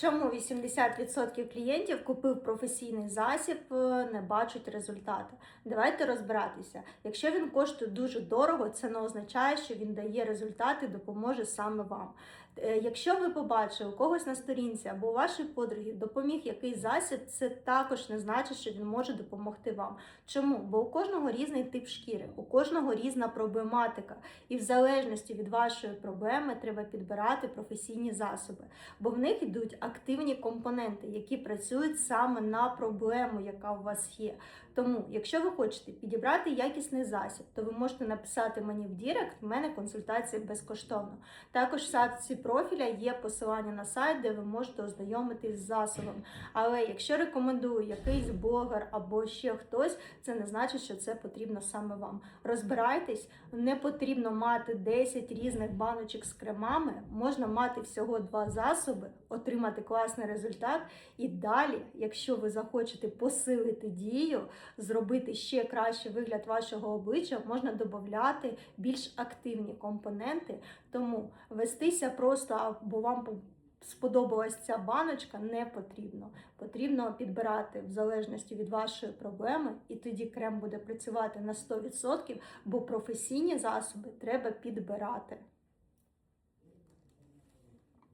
Чому 80% клієнтів купив професійний засіб, е, не бачать результату? Давайте розбиратися. Якщо він коштує дуже дорого, це не означає, що він дає результати, допоможе саме вам. Е, Якщо ви побачили у когось на сторінці або у вашої подруги допоміг якийсь засіб, це також не значить, що він може допомогти вам. Чому? Бо у кожного різний тип шкіри, у кожного різна проблематика, і в залежності від вашої проблеми треба підбирати професійні засоби, бо в них йдуть активні компоненти, які працюють саме на проблему, яка у вас є. Тому, якщо ви хочете підібрати якісний засіб, то ви можете написати мені в Дірект, в мене консультація безкоштовно. Також в шапці профіля є посилання на сайт, де ви можете ознайомитись з засобом. Але якщо рекомендую якийсь блогер або ще хтось, це не значить, що це потрібно саме вам. Розбирайтесь, не потрібно мати 10 різних баночок з кремами, можна мати всього два засоби, отримати класний результат. І далі, якщо ви захочете посилити дію, зробити ще кращий вигляд вашого обличчя, можна додати більш активні компоненти. Тому вестися просто, або вам по- сподобалась ця баночка, не потрібно. Потрібно підбирати в залежності від вашої проблеми, і тоді крем буде працювати на 100%, бо професійні засоби треба підбирати.